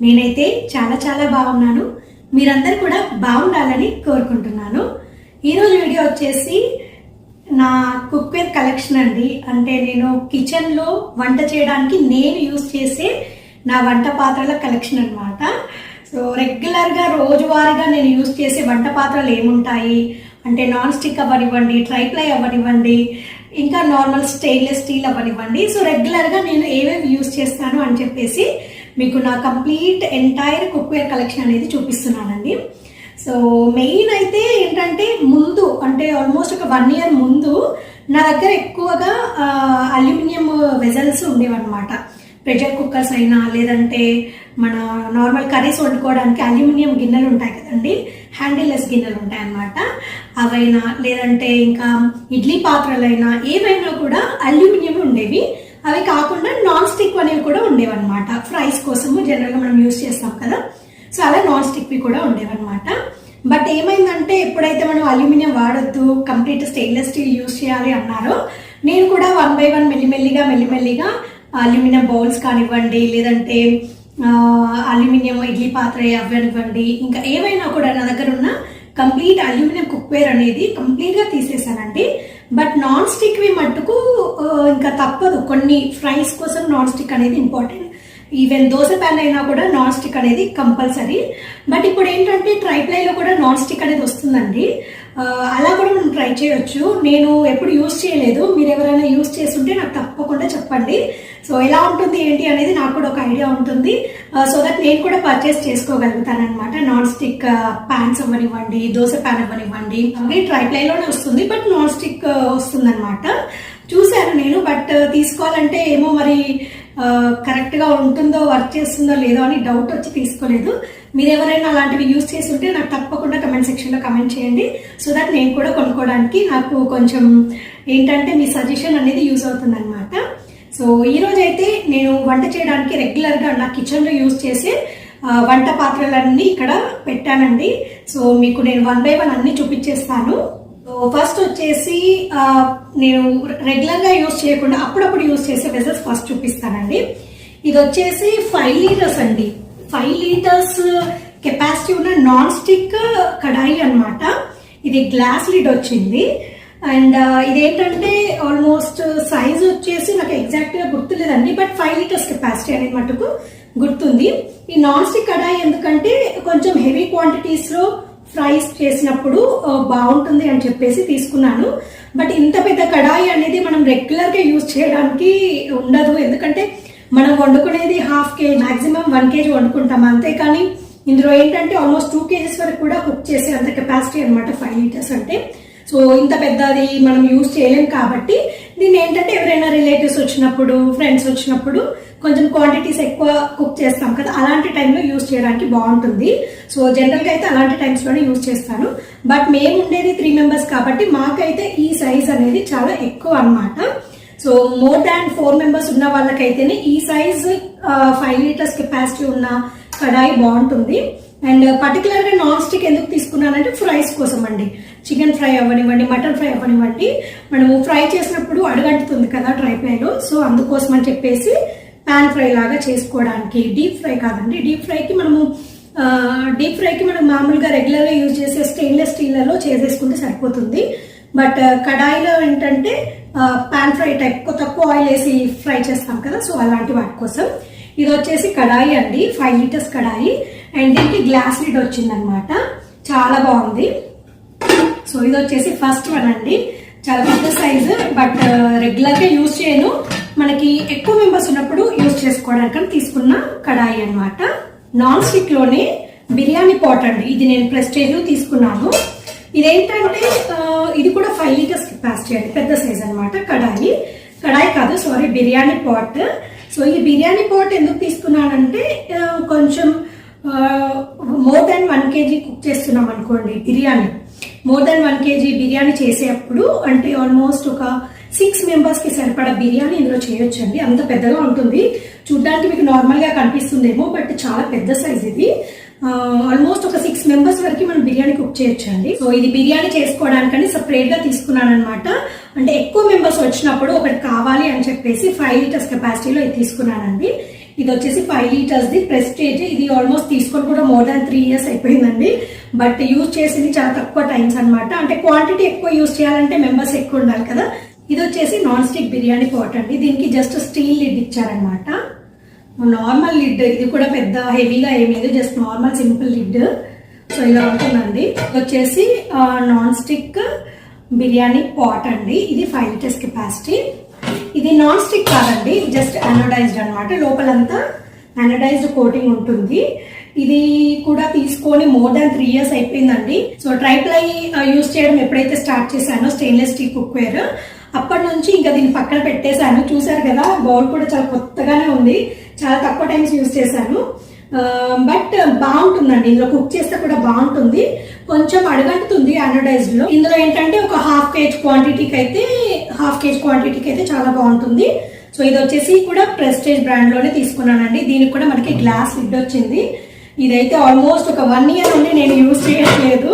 నేనైతే చాలా చాలా బాగున్నాను. మీరందరూ కూడా బాగుండాలని కోరుకుంటున్నాను. ఈరోజు వీడియో వచ్చేసి నా కుక్వేర్ కలెక్షన్ అండి. అంటే నేను కిచెన్లో వంట చేయడానికి నేను యూస్ చేసే నా వంట పాత్రల కలెక్షన్ అన్నమాట. సో రెగ్యులర్గా రోజువారీగా నేను యూజ్ చేసే వంట పాత్రలు ఏముంటాయి? అంటే నాన్ స్టిక్ అవ్వనివ్వండి ట్రైప్లై అవ్వనివ్వండి ఇంకా నార్మల్ స్టెయిన్లెస్ స్టీల్ అవ్వనివ్వండి. సో రెగ్యులర్గా నేను ఏమేమి యూజ్ చేస్తాను అని చెప్పేసి మీకు నా కంప్లీట్ ఎంటైర్ కుక్వేర్ కలెక్షన్ అనేది చూపిస్తున్నానండి. సో మెయిన్ అయితే ఏంటంటే ముందు అంటే ఆల్మోస్ట్ ఒక వన్ ఇయర్ ముందు నా దగ్గర ఎక్కువగా అల్యూమినియం వెజల్స్ ఉండేవన్నమాట. ప్రెషర్ కుక్కర్స్ అయినా లేదంటే మన నార్మల్ కర్రీస్ వండుకోవడానికి అల్యూమినియం గిన్నెలు ఉంటాయి కదండి. హ్యాండిల్లెస్ గిన్నెలు ఉంటాయి అన్నమాట అవైనా లేదంటే ఇంకా ఇడ్లీ పాత్రలైనా ఏవైనా కూడా అల్యూమినియం ఉండేవి. అవి కాకుండా నాన్ స్టిక్ అనేవి కూడా ఉండేవన్నమాట. ఫ్రైస్ కోసము జనరల్గా మనం యూస్ చేస్తాం కదా. సో అలా నాన్ స్టిక్వి కూడా ఉండేవన్నమాట. బట్ ఏమైందంటే ఎప్పుడైతే మనం అల్యూమినియం వాడద్దు కంప్లీట్ స్టెయిన్లెస్ స్టీల్ యూస్ చేయాలి అన్నారో నేను కూడా వన్ బై వన్ మెల్లిమెల్లిగా మెల్లిమెల్లిగా అల్యూమినియం బౌల్స్ కానివ్వండి లేదంటే అల్యూమినియం ఇడ్లీ పాత్ర అవ్వనివ్వండి ఇంకా ఏవైనా కూడా నా దగ్గర ఉన్న కంప్లీట్ అల్యూమినియం కుక్వేర్ అనేది కంప్లీట్గా తీసేసానండి బట్ నాన్ స్టిక్వి మట్టుకు ఇంకా తప్పదు. కొన్ని ఫ్రైస్ కోసం నాన్ స్టిక్ అనేది ఇంపార్టెంట్ ఈవెన్ దోశ ప్యాన్ అయినా కూడా నాన్ స్టిక్ అనేది కంపల్సరీ బట్ ఇప్పుడు ఏంటంటే ట్రైప్లైలో కూడా నాన్ స్టిక్ అనేది వస్తుందండి. అలా కూడా మనం ట్రై చేయొచ్చు. నేను ఎప్పుడు యూస్ చేయలేదు. మీరు ఎవరైనా యూస్ చేస్తుంటే నాకు తప్పకుండా చెప్పండి. సో ఎలా ఉంటుంది ఏంటి అనేది నాకు కూడా ఒక ఐడియా ఉంటుంది. సో దట్ నేను కూడా పర్చేస్ చేసుకోగలుగుతాను అనమాట నాన్ స్టిక్ ప్యాన్స్ అవ్వనివ్వండి దోశ ప్యాన్ అవ్వనివ్వండి. ట్రై లైన్లో వస్తుంది బట్ నాన్ స్టిక్ వస్తుందన్నమాట. చూశాను నేను బట్ తీసుకోవాలంటే ఏమో మరి కరెక్ట్గా ఉంటుందో వర్క్ చేస్తుందో లేదో అని డౌట్ వచ్చి తీసుకోలేదు. మీరు ఎవరైనా అలాంటివి యూస్ చేసి ఉంటే నాకు తప్పకుండా కమెంట్ సెక్షన్లో కమెంట్ చేయండి. సో దట్ నేను కూడా కొనుక్కోవడానికి నాకు కొంచెం ఏంటంటే మీ సజెషన్ అనేది యూజ్ అవుతుంది అనమాట సో ఈ రోజు అయితే నేను వంట చేయడానికి రెగ్యులర్గా నా కిచెన్లో యూజ్ చేసే వంట పాత్రలన్నీ ఇక్కడ పెట్టానండి. సో మీకు నేను వన్ బై వన్ అన్ని చూపించేస్తాను. ఫస్ట్ వచ్చేసి నేను రెగ్యులర్గా యూజ్ చేయకుండా అప్పుడప్పుడు యూజ్ చేసే వెజల్స్ ఫస్ట్ చూపిస్తానండి. ఇది వచ్చేసి ఫైవ్ లీటర్స్ అండి. ఫైవ్ లీటర్స్ కెపాసిటీ ఉన్న నాన్ స్టిక్ uh, కడాయి అన్నమాట. ఇది గ్లాస్ లిడ్ వచ్చింది. అండ్ uh, ఇదేంటంటే ఆల్మోస్ట్ సైజ్ uh, వచ్చేసి నాకు ఎగ్జాక్ట్గా గుర్తులేదండి బట్ ఫైవ్ లీటర్స్ కెపాసిటీ అనేది మటుకు గుర్తుంది. ఈ నాన్ స్టిక్ కడాయి ఎందుకంటే కొంచెం హెవీ క్వాంటిటీస్లో ఫ్రైస్ చేసినప్పుడు బాగుంటుంది అని చెప్పేసి తీసుకున్నాను. బట్ ఇంత పెద్ద కడాయి అనేది మనం రెగ్యులర్గా యూజ్ చేయడానికి ఉండదు. ఎందుకంటే మనం వండుకునేది half K G maximum one K G వండుకుంటాం అంతేకాని ఇందులో ఏంటంటే ఆల్మోస్ట్ టూ కేజీస్ వరకు కూడా కుక్ చేసే అంత కెపాసిటీ అనమాట ఫైవ్ లీటర్స్ అంటే. సో ఇంత పెద్దది మనం యూజ్ చేయలేం కాబట్టి దీన్ని ఏంటంటే ఎవరైనా రిలేటివ్స్ వచ్చినప్పుడు ఫ్రెండ్స్ వచ్చినప్పుడు కొంచెం క్వాంటిటీస్ ఎక్కువ కుక్ చేస్తాం కదా అలాంటి టైంలో యూజ్ చేయడానికి బాగుంటుంది. సో జనరల్గా అయితే అలాంటి టైమ్స్లోనే యూజ్ చేస్తాను. బట్ మేము ఉండేది త్రీ మెంబర్స్ కాబట్టి మాకైతే ఈ సైజ్ అనేది చాలా ఎక్కువ అన్నమాట. So more than four members ఉన్న వాళ్ళకైతేనే ఈ సైజ్ ఫైవ్ లీటర్స్ కెపాసిటీ ఉన్న కడాయి బాగుంటుంది. అండ్ పర్టికులర్గా నాన్ స్టిక్ ఎందుకు తీసుకున్నానంటే ఫ్రైస్ కోసం అండి. చికెన్ ఫ్రై అవ్వనివ్వండి మటన్ ఫ్రై అవ్వనివ్వండి. మనము ఫ్రై చేసినప్పుడు అడగంటుతుంది కదా డ్రై ఫ్రైలో సో అందుకోసం అని చెప్పేసి పాన్ ఫ్రై లాగా చేసుకోవడానికి డీప్ ఫ్రై కాదండి. డీప్ ఫ్రైకి మనము డీప్ ఫ్రైకి మనం మామూలుగా రెగ్యులర్గా యూజ్ చేసే స్టెయిన్లెస్ స్టీల్లలో చేసేసుకుంటే సరిపోతుంది. బట్ uh, కడాయిలో ఏంటంటే పాన్ ఫ్రై టైప్ తక్కువ ఆయిల్ వేసి ఫ్రై చేస్తాం కదా సో అలాంటి వాటి కోసం. ఇది వచ్చేసి కడాయి అండి ఫైవ్ లీటర్స్ కడాయి. అండ్ దీనికి గ్లాస్ లిడ్ వచ్చిందనమాట. చాలా బాగుంది. సో ఇది వచ్చేసి ఫస్ట్ వన్ అండి. చాలా పెద్ద సైజు బట్ రెగ్యులర్గా యూజ్ చేయను. మనకి ఎక్కువ మెంబర్స్ ఉన్నప్పుడు యూజ్ చేసుకోవడానికి తీసుకున్న కడాయి అన్నమాట. నాన్ స్టిక్లోనే బిర్యానీ పాట్ అండి. ఇది నేను ప్రెస్టేజ్ తీసుకున్నాను. ఇదేంటంటే ఇది కూడా ఫైవ్ లీటర్స్ కెపాసిటీ అండి. పెద్ద సైజ్ అనమాట కడాయి. కడాయి కాదు సారీ బిర్యానీ పాట్ సో ఈ బిర్యానీ పాట్ ఎందుకు తీసుకున్నానంటే కొంచెం more than one KG cook చేస్తున్నాం అనుకోండి biryani. More than one KG biryani చేసేటప్పుడు అంటే ఆల్మోస్ట్ ఒక సిక్స్ మెంబర్స్కి సరిపడా బిర్యానీ ఇందులో చేయొచ్చండి. అంత పెద్దగా ఉంటుంది. చూడ్డానికి మీకు నార్మల్గా కనిపిస్తుందేమో బట్ చాలా పెద్ద సైజ్ ఇది. ఆల్మోస్ట్ ఒక సిక్స్ మెంబర్స్ వరకు మనం బిర్యానీ కుక్ చేయొచ్చండి. సో ఇది బిర్యానీ చేసుకోవడానికని సపరేట్గా తీసుకున్నాను అనమాట అంటే ఎక్కువ మెంబర్స్ వచ్చినప్పుడు ఒకటి కావాలి అని చెప్పేసి ఫైవ్ లీటర్స్ కెపాసిటీలో ఇది తీసుకున్నానండి. ఇది వచ్చేసి ఫైవ్ లీటర్స్ది ప్రెస్టేజ్ ఇది ఆల్మోస్ట్ తీసుకొని కూడా మోర్ దాన్ త్రీ ఇయర్స్ అయిపోయిందండి. బట్ యూజ్ చేసింది చాలా తక్కువ టైమ్స్ అన్నమాట. అంటే క్వాంటిటీ ఎక్కువ యూజ్ చేయాలంటే మెంబర్స్ ఎక్కువ ఉండాలి కదా. ఇది వచ్చేసి నాన్ స్టిక్ బిర్యానీ పాట్ అండి. దీనికి జస్ట్ స్టీల్ లిడ్ ఇచ్చారనమాట నార్మల్ లిడ్ ఇది కూడా పెద్ద హెవీగా ఏం లేదు just normal simple lid so ఇలా ఉంటుందండి. వచ్చేసి నాన్ స్టిక్ బిర్యానీ పాట్ అండి. ఇది ఫైవ్ లీటర్స్ కెపాసిటీ ఇది నాన్ స్టిక్ కాదండి జస్ట్ అనోడైజ్డ్ అనమాట లోపలంతా అనోడైజ్డ్ కోటింగ్ ఉంటుంది. ఇది కూడా తీసుకొని మోర్ దాన్ త్రీ ఇయర్స్ అయిపోయిందండి. సో ట్రైప్లై యూస్ చేయడం ఎప్పుడైతే స్టార్ట్ చేశానో స్టెయిన్లెస్ స్టీల్ కుక్వేర్ అప్పటి నుంచి ఇంకా దీన్ని పక్కన పెట్టేశాను. చూసారు కదా బౌల్ కూడా చాలా కొత్తగానే ఉంది. చాలా తక్కువ టైమ్స్ యూజ్ చేశాను. బట్ బాగుంటుందండి. ఇందులో కుక్ చేస్తే కూడా బాగుంటుంది. కొంచెం అడగంటుతుంది అనోడైజ్డ్లో. ఇందులో ఏంటంటే ఒక హాఫ్ కేజ్ క్వాంటిటీకి అయితే హాఫ్ కేజ్ క్వాంటిటీకి అయితే చాలా బాగుంటుంది. సో ఇది వచ్చేసి కూడా ప్రెస్టేజ్ బ్రాండ్లోనే తీసుకున్నానండి. దీనికి కూడా మనకి గ్లాస్ లిడ్ వచ్చింది. ఇదైతే ఆల్మోస్ట్ ఒక వన్ ఇయర్ నుండి నేను యూజ్ చేయట్లేదు.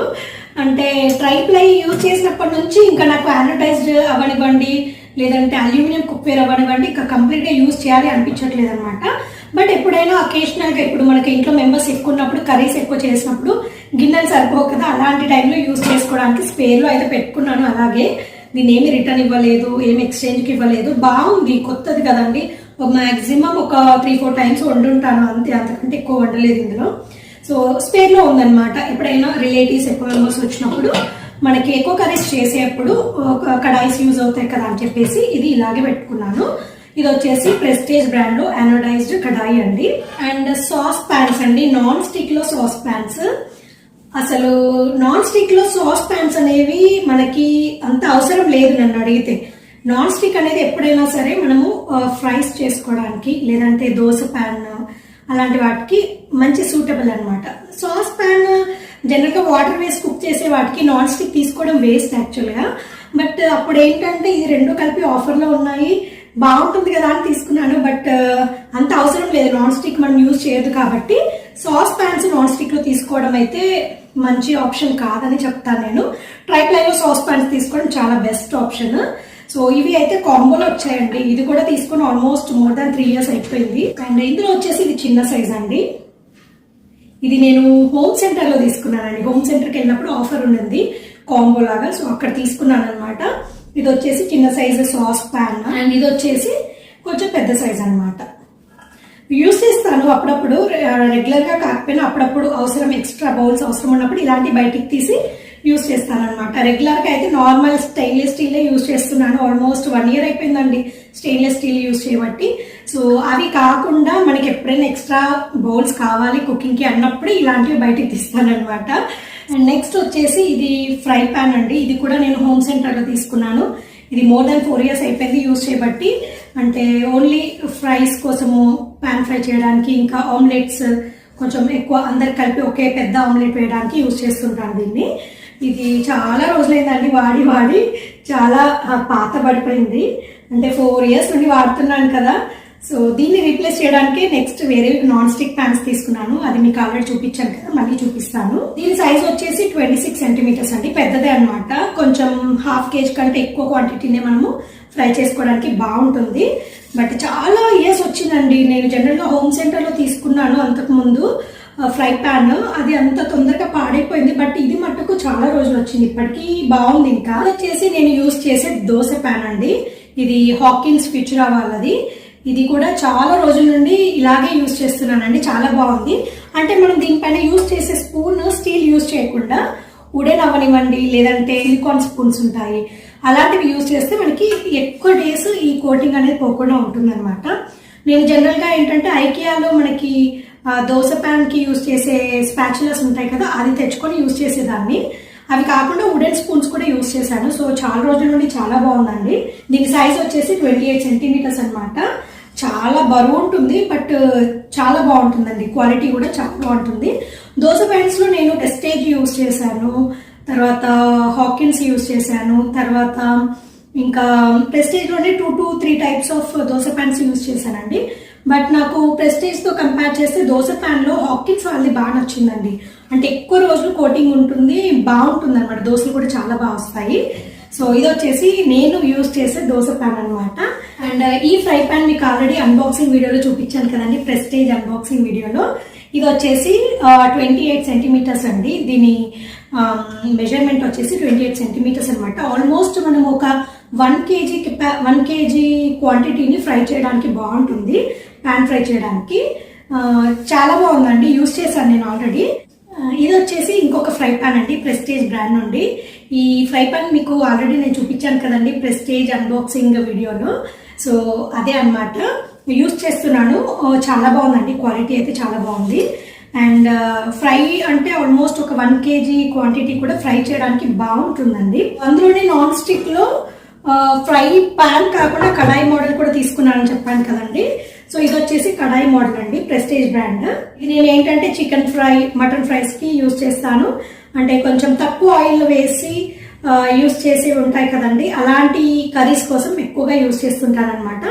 అంటే ట్రైప్లై యూజ్ చేసినప్పటి నుంచి ఇంకా నాకు అడ్వర్టైజ్డ్ అవనివ్వండి లేదంటే అల్యూమినియం కుక్వేర్ అవ్వనివ్వండి ఇంకా కంప్లీట్గా యూజ్ చేయాలి అనిపించట్లేదు అనమాట బట్ ఎప్పుడైనా అకేషనల్గా ఇప్పుడు మనకి ఇంట్లో మెంబర్స్ ఎక్కువ ఉన్నప్పుడు కర్రీస్ ఎక్కువ చేసినప్పుడు గిన్నెలు సరిపోవు కదా అలాంటి టైంలో యూజ్ చేసుకోవడానికి స్పేర్లో అయితే పెట్టుకున్నాను అలాగే. దీన్ని ఏమి రిటర్న్ ఇవ్వలేదు ఏమి ఎక్స్చేంజ్కి ఇవ్వలేదు. బాగుంది కొత్తది కదండి. మ్యాక్సిమం ఒక త్రీ ఫోర్ టైమ్స్ వండుంటాను అంతే అంతకంటే ఎక్కువ వండలేదు ఇందులో. సో స్పేర్లో ఉందన్నమాట. ఎప్పుడైనా రిలేటివ్స్ ఎక్కువ మెంబర్స్ వచ్చినప్పుడు మనకి ఎక్కువ కర్రీస్ చేసేటప్పుడు ఒక కడాయిస్ యూజ్ అవుతాయి కదా అని చెప్పేసి ఇది ఇలాగే పెట్టుకున్నాను. ఇది వచ్చేసి ప్రెస్టేజ్ బ్రాండ్లో అనోడైజ్డ్ కడాయి అండి. అండ్ సాస్ ప్యాన్స్ అండి. నాన్ స్టిక్లో సాస్ ప్యాన్స్. అసలు నాన్ స్టిక్లో సాస్ ప్యాన్స్ అనేవి మనకి అంత అవసరం లేదు నన్ను అడిగితే. నాన్ స్టిక్ అనేది ఎప్పుడైనా సరే మనము ఫ్రైస్ చేసుకోవడానికి లేదంటే దోశ ప్యాన్ అలాంటి వాటికి మంచి సూటబుల్ అనమాట సాస్ ప్యాన్ జనరల్గా వాటర్ వేసి కుక్ చేసే వాటికి నాన్ స్టిక్ తీసుకోవడం వేస్ట్ యాక్చువల్గా. బట్ uh, అప్పుడు ఏంటంటే ఇది రెండు కలిపి ఆఫర్లో ఉన్నాయి. బాగుంటుంది కదా అని తీసుకున్నాను. బట్ uh, అంత అవసరం లేదు. నాన్ స్టిక్ మనం యూజ్ చేయదు కాబట్టి సాస్ ప్యాన్స్ నాన్ స్టిక్లో తీసుకోవడం అయితే మంచి ఆప్షన్ కాదని చెప్తాను నేను. ట్రైప్లైలో సాస్ ప్యాన్స్ తీసుకోవడం చాలా బెస్ట్ ఆప్షన్. సో ఇవి అయితే కాంబోలో వచ్చాయండి. ఇది కూడా తీసుకొని almost more than three years అయిపోయింది. అండ్ ఇందులో వచ్చేసి ఇది చిన్న సైజ్ అండి. ఇది నేను హోమ్ సెంటర్లో తీసుకున్నానండి. హోమ్ సెంటర్కి వెళ్ళినప్పుడు ఆఫర్ ఉండింది కాంబో లాగా. సో అక్కడ తీసుకున్నాను అనమాట ఇది వచ్చేసి చిన్న సైజు సాస్ ప్యాన్ అండ్ ఇది వచ్చేసి కొంచెం పెద్ద సైజ్ అన్నమాట. యూస్ చేస్తాను అప్పుడప్పుడు. రెగ్యులర్గా కాకపోయినా అప్పుడప్పుడు అవసరం ఎక్స్ట్రా బౌల్స్ అవసరం ఉన్నప్పుడు ఇలాంటి బయటికి తీసి యూస్ చేస్తాను అనమాట అయితే నార్మల్ స్టెయిన్లెస్ స్టీల్ యూస్ చేస్తున్నాను. ఆల్మోస్ట్ వన్ ఇయర్ అయిపోయిందండి స్టెయిన్లెస్ స్టీల్ యూస్ చేయబట్టి. సో అవి కాకుండా మనకి ఎప్పుడైనా ఎక్స్ట్రా బౌల్స్ కావాలి కుకింగ్కి అన్నప్పుడు ఇలాంటివి బయటికి తీస్తానమాట అండ్ నెక్స్ట్ వచ్చేసి ఇది ఫ్రై పాన్ అండి. ఇది కూడా నేను హోమ్ సెంటర్లో తీసుకున్నాను. ఇది మోర్ దాన్ ఫోర్ ఇయర్స్ అయిపోయింది యూస్ చేయబట్టి. అంటే ఓన్లీ ఫ్రైస్ కోసము పాన్ ఫ్రై చేయడానికి ఇంకా ఆమ్లెట్స్ కొంచెం ఎక్కువ అందరు కలిపి ఒకే పెద్ద ఆమ్లెట్ వేయడానికి యూజ్ చేస్తుంటాను దీన్ని. ఇది చాలా రోజులైందండి వాడి వాడి. చాలా పాత పడిపోయింది. అంటే ఫోర్ ఇయర్స్ నుండి వాడుతున్నాను కదా. సో దీన్ని రీప్లేస్ చేయడానికి నెక్స్ట్ వేరే నాన్ స్టిక్ ప్యాన్స్ తీసుకున్నాను. అది మీకు ఆల్రెడీ చూపించాను కదా మళ్ళీ చూపిస్తాను. దీని సైజ్ వచ్చేసి ట్వంటీ సిక్స్ సెంటీమీటర్స్ అండి. పెద్దదే అన్నమాట. కొంచెం హాఫ్ కేజీ కంటే ఎక్కువ క్వాంటిటీనే మనము ఫ్రై చేసుకోవడానికి బాగుంటుంది. బట్ చాలా ఇయర్స్ వచ్చిందండి. నేను జనరల్గా హోమ్ సెంటర్లో తీసుకున్నాను అంతకుముందు ఫ్రై పాన్ అది అంత తొందరగా పాడైపోయింది. బట్ ఇది మట్టుకు చాలా రోజులు వచ్చింది. ఇప్పటికీ బాగుంది ఇంకా. వచ్చేసి నేను యూస్ చేసే దోశ పాన్ అండి. ఇది హాకిన్స్ ఫిచురా వాళ్ళది. ఇది కూడా చాలా రోజుల నుండి ఇలాగే యూస్ చేస్తున్నానండి చాలా బాగుంది. అంటే మనం దీనిపైన యూస్ చేసే స్పూన్ స్టీల్ యూస్ చేయకుండా ఉడెన్ అవనివ్వండి లేదంటే సిలికాన్ స్పూన్స్ ఉంటాయి అలాంటివి యూస్ చేస్తే మనకి ఎక్కువ డేస్ ఈ కోటింగ్ అనేది పోకుండా ఉంటుందన్నమాట. నేను జనరల్గా ఏంటంటే ఐకియాలో మనకి దోశ ప్యాన్కి యూస్ చేసే స్పాచులస్ ఉంటాయి కదా అది తెచ్చుకొని యూస్ చేసేదాన్ని. అవి కాకుండా వుడెన్ స్పూన్స్ కూడా యూస్ చేశాను. సో చాలా రోజుల నుండి చాలా బాగుందండి. దీని సైజ్ వచ్చేసి ట్వంటీ ఎయిట్ సెంటీమీటర్స్ అనమాట చాలా బరువు ఉంటుంది బట్ చాలా బాగుంటుందండి. క్వాలిటీ కూడా చాలా బాగుంటుంది. దోశ పాన్స్లో నేను టెస్టేజ్ యూస్ చేశాను తర్వాత హాకిన్స్ యూస్ చేశాను తర్వాత ఇంకా ప్రెస్టేజ్లోనే two two three types of dosa pans use చేశానండి. బట్ నాకు ప్రెస్టేజ్తో కంపేర్ చేస్తే దోశ ప్యాన్లో హాకిన్స్ వాళ్ళది బాగా నచ్చిందండి. అంటే ఎక్కువ రోజులు కోటింగ్ ఉంటుంది బాగుంటుంది అనమాట దోశలు కూడా చాలా బాగా వస్తాయి. సో ఇది వచ్చేసి నేను యూస్ చేసే దోశ ప్యాన్ అనమాట అండ్ uh, ఈ ఫ్రై పాన్ మీకు ఆల్రెడీ అన్బాక్సింగ్ వీడియోలో చూపించాను కదండి ప్రెస్టేజ్ అన్బాక్సింగ్ వీడియోలో. ఇది వచ్చేసి ట్వంటీ ఎయిట్ సెంటీమీటర్స్ అండి. దీని um, మెజర్మెంట్ వచ్చేసి ట్వంటీ ఎయిట్ సెంటీమీటర్స్ అనమాట ఆల్మోస్ట్ మనం ఒక వన్ కేజీ వన్ కేజీ క్వాంటిటీని ఫ్రై చేయడానికి బాగుంటుంది పాన్ ఫ్రై చేయడానికి. Uh, చాలా బాగుందండి యూస్ చేశాను నేను ఆల్రెడీ ఇది వచ్చేసి ఇంకొక ఫ్రై పాన్ అండి ప్రెస్టేజ్ బ్రాండ్ నుండి. ఈ ఫ్రై పాన్ మీకు ఆల్రెడీ నేను చూపించాను కదండి ప్రెస్టేజ్ అన్బాక్సింగ్ వీడియోలో సో అదే అన్నమాట. యూస్ చేస్తున్నాను. చాలా బాగుందండి క్వాలిటీ అయితే చాలా బాగుంది. అండ్ ఫ్రై అంటే ఆల్మోస్ట్ ఒక వన్ కేజీ క్వాంటిటీ కూడా ఫ్రై చేయడానికి బాగుంటుందండి. అందులోనే నాన్ స్టిక్లో ఫ్రై పాన్ కాకుండా కడాయి మోడల్ కూడా తీసుకున్నానని చెప్పాను కదండి. సో ఇది వచ్చేసి కడాయి మోడల్ అండి ప్రెస్టేజ్ బ్రాండ్. ఇది నేను ఏంటంటే చికెన్ ఫ్రై మటన్ ఫ్రైస్కి యూజ్ చేస్తాను. అంటే కొంచెం తక్కువ ఆయిల్ వేసి యూస్ చేసి ఉంటాయి కదండి. అలాంటి కర్రీస్ కోసం ఎక్కువగా యూజ్ చేస్తుంటాను అనమాట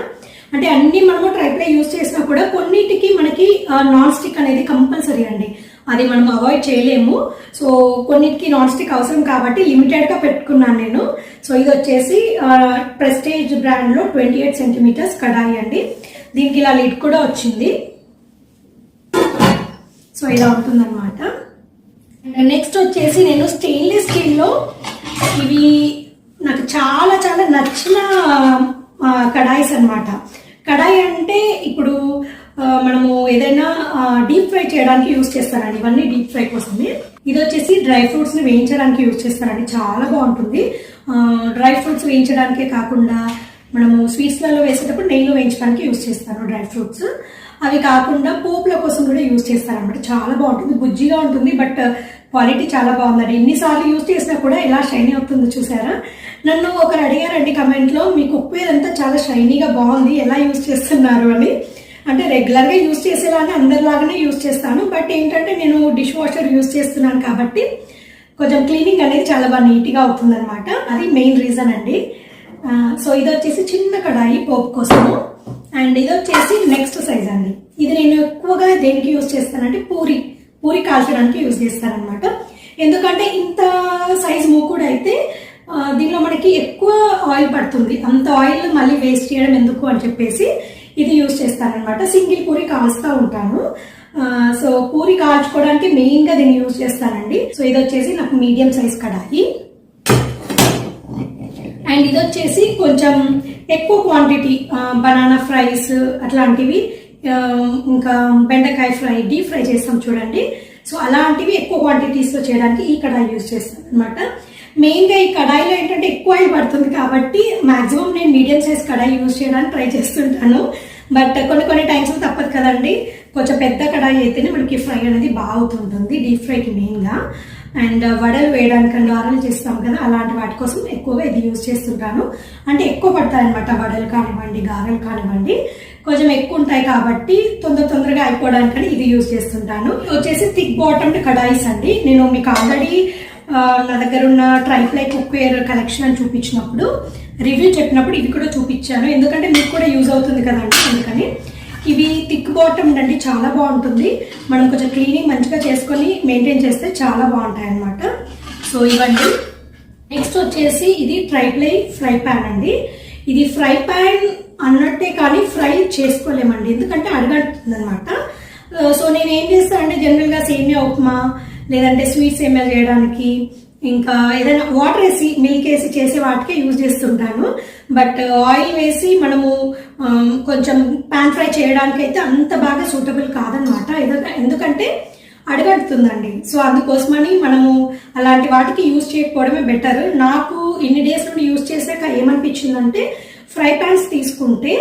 అంటే అన్ని మనము ట్రైప్లే యూజ్ చేసినా కూడా కొన్నిటికి మనకి నాన్ స్టిక్ అనేది కంపల్సరీ అండి. అది మనం అవాయిడ్ చేయలేము. సో కొన్నిటికి నాన్ స్టిక్ అవసరం కాబట్టి లిమిటెడ్గా పెట్టుకున్నాను నేను. సో ఇది వచ్చేసి ప్రెస్టేజ్ బ్రాండ్లో ట్వంటీ ఎయిట్ సెంటీమీటర్స్ కడాయి అండి. దీనికి ఇలా లిడ్ కూడా వచ్చింది. సో ఇలా ఉంటుందన్నమాట. నెక్స్ట్ వచ్చేసి నేను స్టెయిన్లెస్ స్టీల్లో ఇవి నాకు చాలా చాలా నచ్చిన కడాయిస్ అన్నమాట. కడాయి అంటే ఇప్పుడు మనము ఏదైనా డీప్ ఫ్రై చేయడానికి యూజ్ చేస్తారండి. ఇవన్నీ డీప్ ఫ్రై కోసమే. ఇది వచ్చేసి డ్రై ఫ్రూట్స్ని వేయించడానికి యూజ్ చేస్తారండి. చాలా బాగుంటుంది. డ్రై ఫ్రూట్స్ వేయించడానికే కాకుండా మనము స్వీట్స్లలో వేసేటప్పుడు నెయ్యిలో వేయించడానికి యూజ్ చేస్తాను డ్రై ఫ్రూట్స్. అవి కాకుండా పోపుల కోసం కూడా యూజ్ చేస్తారనమాట చాలా బాగుంటుంది. బుజ్జిగా ఉంటుంది బట్ క్వాలిటీ చాలా బాగుందండి. ఎన్నిసార్లు యూజ్ చేసినా కూడా ఎలా షైనీ అవుతుందో చూసారా? నన్ను ఒకరు అడిగారండి కమెంట్లో మీ కుక్వేర్ అంతా చాలా షైనీగా బాగుంది ఎలా యూజ్ చేస్తున్నారు? అని. అంటే రెగ్యులర్గా యూజ్ చేసేలానే అందరిలాగానే యూజ్ చేస్తాను. బట్ ఏంటంటే నేను డిష్ వాషర్ యూజ్ చేస్తున్నాను కాబట్టి కొంచెం క్లీనింగ్ అనేది చాలా బాగా నీట్గా అవుతుందన్నమాట. అది మెయిన్ రీజన్ అండి. సో ఇది వచ్చేసి చిన్న కడాయి పోపు కోసము. అండ్ ఇది వచ్చేసి నెక్స్ట్ సైజ్ అండి. ఇది నేను ఎక్కువగా దేనికి యూజ్ చేస్తానంటే పూరి పూరి కాల్చడానికి యూజ్ చేస్తానమాట ఎందుకంటే ఇంత సైజ్ మూకుడు అయితే దీనిలో మనకి ఎక్కువ ఆయిల్ పడుతుంది. అంత ఆయిల్ మళ్ళీ వేస్ట్ చేయడం ఎందుకు అని చెప్పేసి ఇది యూజ్ చేస్తానమాట సింగిల్ పూరి కాల్స్తూ ఉంటాను. సో పూరి కాల్చుకోవడానికి మెయిన్గా దీన్ని యూజ్ చేస్తానండి. సో ఇది వచ్చేసి నాకు మీడియం సైజ్ కడాయి. అండ్ ఇది వచ్చేసి కొంచెం ఎక్కువ క్వాంటిటీ బనానా ఫ్రైస్ అట్లాంటివి ఇంకా బెండకాయ ఫ్రై డీప్ ఫ్రై చేస్తాం చూడండి. సో అలాంటివి ఎక్కువ క్వాంటిటీస్లో చేయడానికి ఈ కడాయి యూజ్ చేస్తాను అనమాట మెయిన్గా ఈ కడాయిలో ఏంటంటే ఎక్కువ ఆయిల్ పడుతుంది కాబట్టి మాక్సిమం నేను మీడియం సైజ్ కడాయి యూజ్ చేయడానికి ట్రై చేస్తుంటాను. బట్ కొన్ని కొన్ని టైమ్స్ తప్పదు కదండి. కొంచెం పెద్ద కడాయి అయితేనే మనకి ఫ్రై అనేది బాగుతుంటుంది డీప్ ఫ్రైకి మెయిన్గా అండ్ వడలు వేయడానికి గారెలు చేస్తాం కదా అలాంటి వాటి కోసం ఎక్కువగా ఇది యూజ్ చేస్తుంటాను. అంటే ఎక్కువ పడతాయి అనమాట వడలు కానివ్వండి గారెలు కానివ్వండి. కొంచెం ఎక్కువ ఉంటాయి కాబట్టి తొందర తొందరగా అయిపోవడానికని ఇది యూజ్ చేస్తుంటాను. వచ్చేసి థిక్ బాటమ్డ్ కడాయిస్ అండి. నేను మీకు ఆల్రెడీ నా దగ్గర ఉన్న ట్రైఫ్లై కుక్వేర్ కలెక్షన్ అని చూపించినప్పుడు రివ్యూ చెప్పినప్పుడు ఇది కూడా చూపించాను. ఎందుకంటే మీకు కూడా యూజ్ అవుతుంది కదండి అందుకని. ఇవి థిక్ బాటమ్ అండి చాలా బాగుంటుంది. మనం కొంచెం క్లీనింగ్ మంచిగా చేసుకొని మెయింటైన్ చేస్తే చాలా బాగుంటాయి అన్నమాట సో ఇవన్నీ నెక్స్ట్ వచ్చేసి ఇది ట్రైప్లై ఫ్రై ప్యాన్ అండి. ఇది ఫ్రై ప్యాన్ అన్నట్టే కానీ ఫ్రై చేసుకోలేమండి ఎందుకంటే అడగడుతుంది అనమాట సో నేను ఏం చేస్తానంటే జనరల్గా సేమియా ఉప్మా లేదంటే స్వీట్స్ ఏమైనా చేయడానికి ఇంకా ఏదైనా వాటర్ వేసి మిల్క్ వేసి చేసే వాటికే యూజ్ చేస్తుంటాను. బట్ ఆయిల్ uh, వేసి మనము um, కొంచెం పాన్ ఫ్రై చేయడానికి అయితే అంత బాగా సూటబుల్ కాదనమాట. ఎందుకంటే అడగడుతుందండి. సో అందుకోసమని మనము అలాంటి వాటికి యూజ్ చేయకపోవడమే బెటర్ నాకు ఇన్ని డేస్ నుండి యూజ్ చేశాక ఏమనిపించిందంటే ఫ్రై ప్యాన్స్ తీసుకుంటే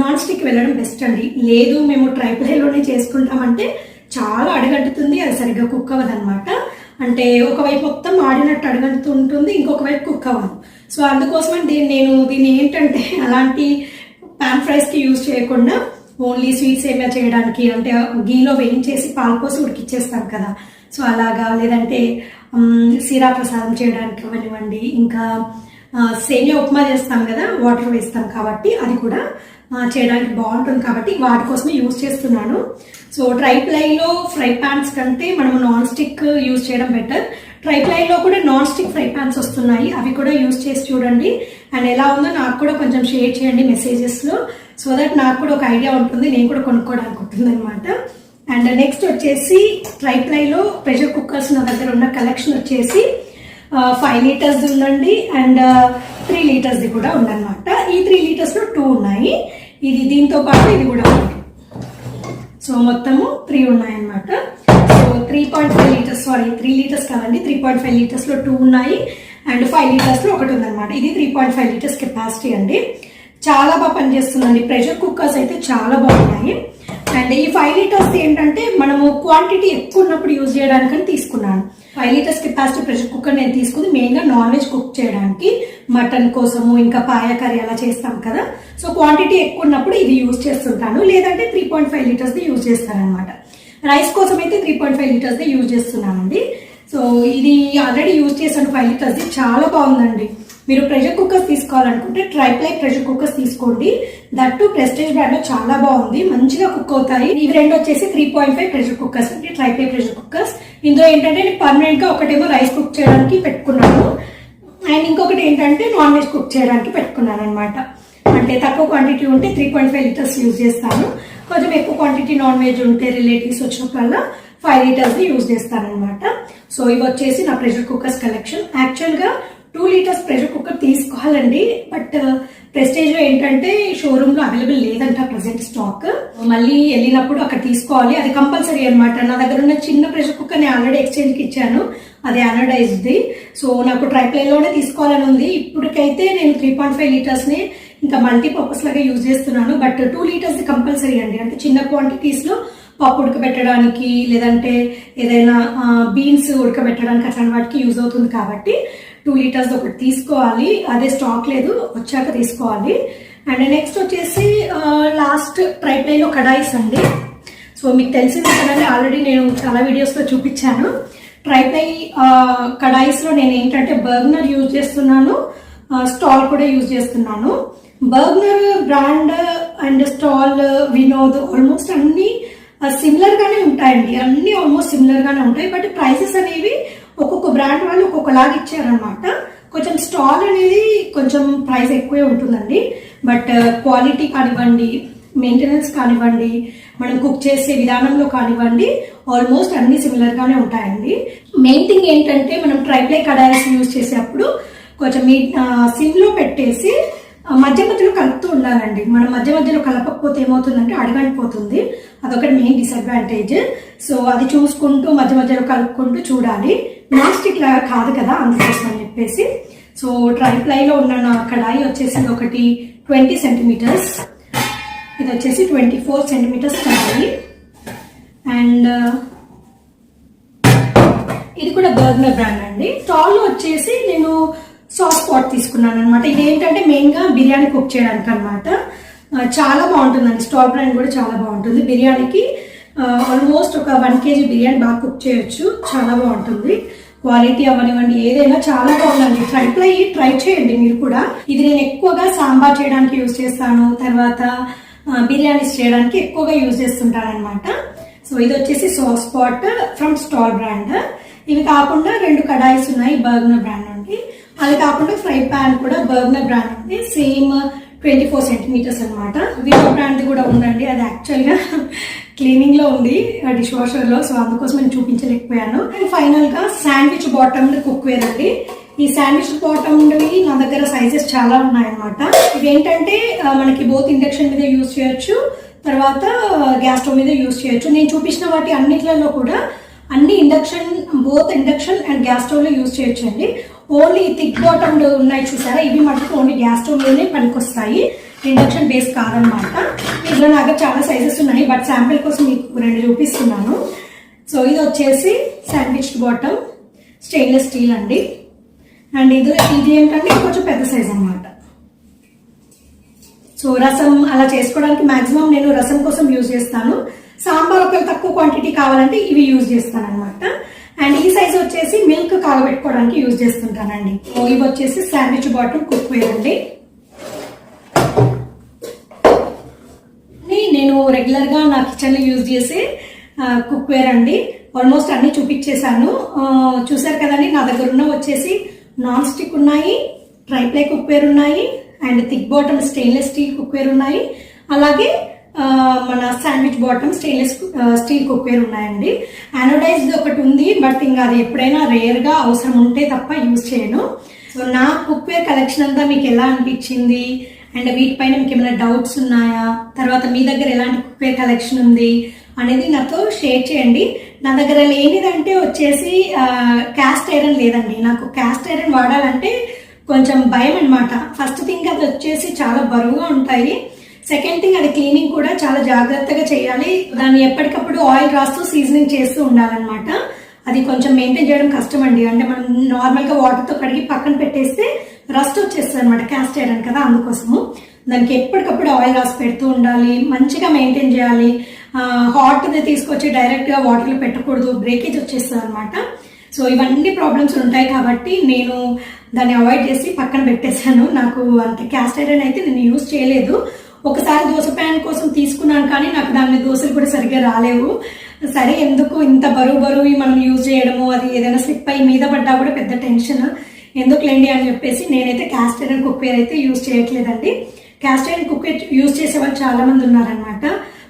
నాన్ స్టిక్ వెళ్ళడం బెస్ట్ అండి. లేదు మేము ట్రైప్లైలోనే చేసుకుంటామంటే చాలా అడగట్టుతుంది అది సరిగ్గా కుక్ అవ్వదు అనమాట అంటే ఒకవైపు మొత్తం ఆడినట్టు అడగంటుతూ ఉంటుంది ఇంకొక వైపు కుక్ అవ్వదు సో అందుకోసమని దీన్ని నేను దీన్ని ఏంటంటే అలాంటి పాన్ ఫ్రైస్కి యూజ్ చేయకుండా ఓన్లీ స్వీట్స్ ఏమైనా చేయడానికి అంటే గీలో వేయించేసి పాలకోసి ఉడికిచ్చేస్తాను కదా. సో అలాగా లేదంటే సీరా ప్రసాదం చేయడానికి అవనివ్వండి ఇంకా సేమియా ఉప్మా చేస్తాం కదా వాటర్ వేస్తాం కాబట్టి అది కూడా చేయడానికి బాగుంటుంది కాబట్టి వాటి కోసమే యూజ్ చేస్తున్నాను. సో ట్రై ప్లైలో ఫ్రై పాన్స్ కంటే మనం నాన్ స్టిక్ యూజ్ చేయడం బెటర్ ట్రైప్లై లో కూడా నాన్ స్టిక్ ఫ్రై ప్యాన్స్ వస్తున్నాయి. అవి కూడా యూజ్ చేసి చూడండి. అండ్ ఎలా ఉందో నాకు కూడా కొంచెం షేర్ చేయండి మెసేజెస్లో సో దట్ నాకు కూడా ఒక ఐడియా ఉంటుంది. నేను కూడా కొనుక్కోవడానికి ఉంటుంది అనమాట అండ్ నెక్స్ట్ వచ్చేసి ట్రైప్లై లో ప్రెషర్ కుక్కర్స్ నా దగ్గర ఉన్న కలెక్షన్ వచ్చేసి ఫైవ్ లీటర్స్ది ఉందండి. అండ్ త్రీ లీటర్స్ది కూడా ఉందన్నమాట. ఈ త్రీ లీటర్స్లో టూ ఉన్నాయి. ఇది దీంతో పాటు ఇది కూడా ఉంది. సో మొత్తము త్రీ ఉన్నాయన్నమాట. So three point five litres sorry three litres కాదండి త్రీ పాయింట్ ఫైవ్ లీటర్స్లో టూ ఉన్నాయి అండ్ ఫైవ్ లీటర్స్లో ఒకటి ఉందన్నమాట. ఇది three point five litres capacity అండి. చాలా బాగా పనిచేస్తుందండి. ప్రెషర్ కుక్కర్స్ అయితే చాలా బాగున్నాయి. అండ్ ఈ ఫైవ్ లీటర్స్ ఏంటంటే మనము క్వాంటిటీ ఎక్కువ ఉన్నప్పుడు యూజ్ చేయడానికని తీసుకున్నాను. Five litres capacity pressure cooker నేను తీసుకుంది మెయిన్గా నాన్ వెజ్ కుక్ చేయడానికి. మటన్ కోసము ఇంకా పాయ కర్రీ అలా చేస్తాం కదా. సో క్వాంటిటీ ఎక్కువ ఉన్నప్పుడు ఇది యూజ్ చేస్తుంటాను. లేదంటే త్రీ పాయింట్ ఫైవ్ లీటర్స్ది యూజ్ చేస్తానమాట రైస్ కోసం అయితే త్రీ పాయింట్ ఫైవ్ లీటర్స్ది యూజ్ చేస్తున్నానండి. సో ఇది ఆల్రెడీ యూజ్ చేసాను ఫైవ్ లీటర్స్ది చాలా బాగుందండి. మీరు ప్రెషర్ కుక్కర్స్ తీసుకోవాలనుకుంటే ట్రైప్లై ప్రెషర్ కుక్కర్స్ తీసుకోండి. దట్టు ప్రెస్టేజ్ బ్రాండ్లో చాలా బాగుంది. మంచిగా కుక్ అవుతాయి. ఇవి రెండు వచ్చేసి three point five pressure cookers అంటే ట్రైప్లై ప్రెషర్ కుక్కర్స్ ఇందులో ఏంటంటే నేను పర్మనెంట్గా ఒకటేమో రైస్ కుక్ చేయడానికి పెట్టుకున్నాను. అండ్ ఇంకొకటి ఏంటంటే నాన్ వెజ్ కుక్ చేయడానికి పెట్టుకున్నాను అనమాట అంటే తక్కువ క్వాంటిటీ ఉంటే three point five litres use చేస్తాను. కొంచెం ఎక్కువ క్వాంటిటీ నాన్ వెజ్ ఉంటే రిలేటివ్స్ వచ్చినప్పుడల్లా ఫైవ్ లీటర్స్ని యూజ్ చేస్తాను అనమాట సో ఇవి వచ్చేసి నా ప్రెషర్ కుక్కర్స్ కలెక్షన్. యాక్చువల్గా టూ లీటర్స్ ప్రెషర్ కుక్కర్ తీసుకోవాలండి. బట్ ప్రెస్టేజ్ ఏంటంటే షోరూమ్లో అవైలబుల్ లేదంట ప్రజెంట్ స్టాక్ మళ్ళీ వెళ్ళినప్పుడు అక్కడ తీసుకోవాలి. అది కంపల్సరీ అనమాట నా దగ్గర ఉన్న చిన్న ప్రెషర్ కుక్కర్ నేను ఆల్రెడీ ఎక్స్చేంజ్కి ఇచ్చాను. అది అనడైజ్ది సో నాకు ట్రైప్లై లోనే తీసుకోవాలని ఉంది. ఇప్పటికైతే నేను త్రీ పాయింట్ ఫైవ్ లీటర్స్ని ఇంకా మల్టీపర్పస్ లాగా యూజ్ చేస్తున్నాను. బట్ టూ లీటర్స్ కంపల్సరీ అండి. అంటే చిన్న క్వాంటిటీస్లో పప్పు ఉడకబెట్టడానికి లేదంటే ఏదైనా బీన్స్ ఉడకబెట్టడానికి అట్లాంటి వాటికి యూజ్ అవుతుంది కాబట్టి టూ లీటర్స్ ఒకటి తీసుకోవాలి. అదే స్టాక్ లేదు వచ్చాక తీసుకోవాలి. అండ్ నెక్స్ట్ వచ్చేసి లాస్ట్ ట్రైప్లైలో కడాయిస్ అండి. సో మీకు తెలిసింది కదండి ఆల్రెడీ నేను చాలా వీడియోస్లో చూపించాను. ట్రైప్లై కడాయిస్లో నేను ఏంటంటే బర్గ్నర్ యూజ్ చేస్తున్నాను. స్టాల్ కూడా యూజ్ చేస్తున్నాను. Bergner brand and Stahl Vinod almost అన్నీ సిమిలర్గానే ఉంటాయండి. అన్నీ ఆల్మోస్ట్ సిమిలర్గానే ఉంటాయి. బట్ ప్రైసెస్ అనేవి ఒక్కొక్క బ్రాండ్ వాళ్ళు ఒక్కొక్కలాగా ఇచ్చారనమాట కొంచెం స్టాల్ అనేది కొంచెం ప్రైస్ ఎక్కువే ఉంటుందండి. బట్ uh, క్వాలిటీ కానివ్వండి మెయింటెనెన్స్ కానివ్వండి మనం కుక్ చేసే విధానంలో కానివ్వండి ఆల్మోస్ట్ అన్ని సిమిలర్గానే ఉంటాయండి. మెయిన్ థింగ్ ఏంటంటే మనం ట్రైప్లై కడాయిస్ యూజ్ చేసేటప్పుడు కొంచెం మీ సిమ్లో uh, పెట్టేసి uh, మధ్య మధ్యలో కలుపుతూ ఉండాలండి. మనం మధ్య మధ్యలో కలపకపోతే ఏమవుతుందంటే అడగంటిపోతుంది అదొకటి మెయిన్ డిసడ్వాంటేజ్ సో అది చూసుకుంటూ మధ్య మధ్యలో కలుపుకుంటూ చూడాలి. ప్లాస్టిక్ లాగా కాదు కదా అందుకోసం అని చెప్పేసి. సో ట్రైప్లైలో ఉన్న నా కడాయి వచ్చేసి ఒకటి ట్వంటీ సెంటీమీటర్స్. ఇది వచ్చేసి twenty four centimetres kadai. And ఇది కూడా బర్గ్నర్ బ్రాండ్ అండి. టాల్లో వచ్చేసి నేను సాస్ పాట్ తీసుకున్నాను అనమాట ఇదేంటంటే మెయిన్గా బిర్యానీ కుక్ చేయడానికి అనమాట చాలా బాగుంటుందండి. స్టాల్ బ్రాండ్ కూడా చాలా బాగుంటుంది. బిర్యానీకి ఆల్మోస్ట్ ఒక వన్ కేజీ బిర్యానీ బాగా కుక్ చేయొచ్చు. చాలా బాగుంటుంది. క్వాలిటీ అవనివ్వండి ఏదైనా చాలా బాగుందండి. ట్రై ట్రై చేయండి మీరు కూడా. ఇది నేను ఎక్కువగా సాంబార్ చేయడానికి యూజ్ చేస్తాను. తర్వాత బిర్యానీస్ చేయడానికి ఎక్కువగా యూజ్ చేస్తుంటాను అనమాట సో ఇది వచ్చేసి sauce pot from Stahl brand ఇవి కాకుండా రెండు కడాయిస్ ఉన్నాయి బర్గనర్ బ్రాండ్ నుండి. అది కాకుండా ఫ్రై ప్యాన్ కూడా బర్గనర్ బ్రాండ్ ఉంది సేమ్ ట్వంటీ ఫోర్ సెంటీమీటర్స్ అనమాట వివో బ్రాండ్ కూడా ఉందండి. అది యాక్చువల్గా క్లీనింగ్లో క్లీనింగ్లో ఉంది డిష్ వాషర్లో. సో అందుకోసం నేను చూపించలేకపోయాను. అండ్ ఫైనల్గా శాండ్విచ్ బాటమ్ కుక్ వేర్ అండి. ఈ శాండ్విచ్ బాటమ్ నా దగ్గర సైజెస్ చాలా ఉన్నాయన్నమాట. ఇవి ఏంటంటే మనకి బోత్ ఇండక్షన్ మీద యూజ్ చేయొచ్చు తర్వాత గ్యాస్ స్టవ్ మీద యూజ్ చేయొచ్చు. నేను చూపించిన వాటి అన్నిట్లలో కూడా అన్ని induction both induction and gas స్టవ్లో use చేయొచ్చు అండి ఓన్లీ థిక్ బాటమ్ ఉన్నాయి చూసారా? ఇవి మటుకు ఓన్లీ గ్యాస్ స్టవ్లోనే పనికొస్తాయి. ఇండక్షన్ బేస్ కాదనమాట ఇందులో నాకు చాలా సైజెస్ ఉన్నాయి బట్ శాంపిల్ కోసం మీకు రెండు చూపిస్తున్నాను. సో ఇది వచ్చేసి శాండ్విచ్ బాటమ్ స్టెయిన్లెస్ స్టీల్ అండి. అండ్ ఇది ఇది ఏంటంటే కొంచెం పెద్ద సైజ్ అనమాట సో రసం అలా చేసుకోవడానికి మాక్సిమం నేను రసం కోసం యూజ్ చేస్తాను. సాంబార్ ఒకవేళ తక్కువ క్వాంటిటీ కావాలంటే ఇవి యూజ్ చేస్తాను అనమాట అండ్ ఈ సైజ్ వచ్చేసి మిల్క్ కాగబెట్టుకోవడానికి యూజ్ చేస్తుంటానండి. ఇవి వచ్చేసి శాండ్విచ్ బాటిల్ కుక్ వేర్ అండి నేను రెగ్యులర్గా నా కిచెన్లో యూజ్ చేసే కుక్ వేర్ అండి. ఆల్మోస్ట్ అన్ని చూపించేశాను. చూసారు కదండి నా దగ్గర ఉన్న వచ్చేసి నాన్ స్టిక్ ఉన్నాయి ట్రైప్లై కుక్వేర్ ఉన్నాయి and thick bottom stainless steel cookware ఉన్నాయి. అలాగే మన sandwich bottom stainless steel cookware ఉన్నాయండి. అనోడైజ్డ్ ఒకటి ఉంది బట్ ఇంకా అది ఎప్పుడైనా రేర్గా అవసరం ఉంటే తప్ప యూజ్ చేయను. సో నా కుక్వేర్ కలెక్షన్ అంతా మీకు ఎలా అనిపించింది? అండ్ వీటిపైన మీకు ఏమైనా డౌట్స్ ఉన్నాయా? తర్వాత మీ దగ్గర ఎలాంటి కుక్వేర్ కలెక్షన్ ఉంది? అనేది నాతో షేర్ చేయండి. నా దగ్గర లేనిదంటే వచ్చేసి క్యాస్ట్ ఐరన్ లేదండి. నాకు క్యాస్ట్ ఐరన్ వాడాలంటే కొంచెం భయం అనమాట ఫస్ట్ థింగ్ అది వచ్చేసి చాలా బరువుగా ఉంటాయి. సెకండ్ థింగ్ అది క్లీనింగ్ కూడా చాలా జాగ్రత్తగా చేయాలి. దాన్ని ఎప్పటికప్పుడు ఆయిల్ రాస్తూ సీజనింగ్ చేస్తూ ఉండాలన్నమాట. అది కొంచెం మెయింటైన్ చేయడం కష్టం అండి అంటే మనం నార్మల్గా వాటర్తో కడిగి పక్కన పెట్టేస్తే రస్ట్ వచ్చేస్తుంది అనమాట క్యాస్ట్ ఐరన్ కదా అందుకోసము. దానికి ఎప్పటికప్పుడు ఆయిల్ రాసి పెడుతూ ఉండాలి. మంచిగా మెయింటైన్ చేయాలి. హాట్ తీసుకొచ్చి డైరెక్ట్గా వాటర్లో వాటర్ పెట్టకూడదు. బ్రేకేజ్ వచ్చేస్తుంది అనమాట సో ఇవన్నీ ప్రాబ్లమ్స్ ఉంటాయి కాబట్టి నేను దాన్ని అవాయిడ్ చేసి పక్కన పెట్టేశాను. నాకు అంత క్యాస్ట్ ఐరన్ అయితే నేను యూజ్ చేయలేదు. ఒకసారి దోశ ప్యాన్ కోసం తీసుకున్నాను కానీ నాకు దాని దోశలు కూడా సరిగ్గా రాలేవు. సరే ఎందుకు ఇంత బరువు బరువు మనం యూజ్ చేయడము? అది ఏదైనా స్లిప్ అయ్యి మీద పడ్డా కూడా పెద్ద టెన్షన్. ఎందుకులేండి అని చెప్పేసి నేనైతే క్యాస్ట్ ఐరన్ కుక్వేర్ అయితే యూజ్ చేయట్లేదండి. క్యాస్ట్ ఐరన్ కుక్వేర్ యూజ్ చేసే వాళ్ళు చాలామంది ఉన్నారనమాట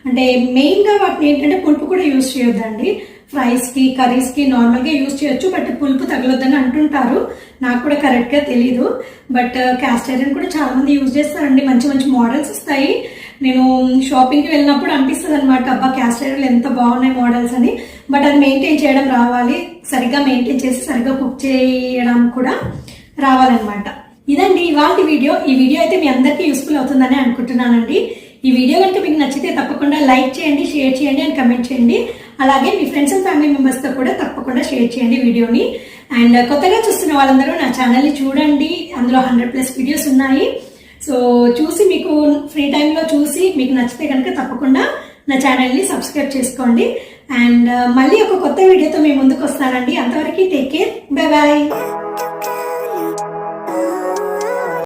అంటే మెయిన్గా వాటిని ఏంటంటే పులుపు కూడా యూజ్ చేయొద్దండి. ఫ్రైస్కి కర్రీస్కి నార్మల్గా యూజ్ చేయొచ్చు బట్ పులుపు తగలొద్దని అంటుంటారు. నాకు కూడా కరెక్ట్గా తెలీదు. బట్ క్యాస్ట్ ఐరన్ కూడా చాలామంది యూజ్ చేస్తారండి. మంచి మంచి మోడల్స్ వస్తాయి. నేను షాపింగ్కి వెళ్ళినప్పుడు అనిపిస్తుంది అనమాట అబ్బా క్యాస్ట్ ఎంత బాగున్నాయి మోడల్స్ అని. బట్ అది మెయింటైన్ చేయడం రావాలి. సరిగ్గా మెయింటైన్ చేసి సరిగ్గా కుక్ చేయడం కూడా రావాలన్నమాట. ఇదండి ఇవాళ వీడియో. ఈ వీడియో అయితే మీ అందరికీ యూస్ఫుల్ అవుతుందని అనుకుంటున్నానండి. ఈ వీడియో కనుక మీకు నచ్చితే తప్పకుండా లైక్ చేయండి షేర్ చేయండి అండ్ కమెంట్ చేయండి. అలాగే మీ ఫ్రెండ్స్ అండ్ ఫ్యామిలీ మెంబర్స్తో కూడా తప్పకుండా షేర్ చేయండి వీడియోని. అండ్ uh, కొత్తగా చూస్తున్న వాళ్ళందరూ నా ఛానల్ని చూడండి. అందులో హండ్రెడ్ ప్లస్ వీడియోస్ ఉన్నాయి. సో చూసి మీకు ఫ్రీ టైంలో చూసి మీకు నచ్చితే కనుక తప్పకుండా నా ఛానల్ని సబ్స్క్రైబ్ చేసుకోండి. అండ్ uh, మళ్ళీ ఒక కొత్త వీడియోతో మేము ముందుకు వస్తానండి. అంతవరకు టేక్ కేర్ బై బాయ్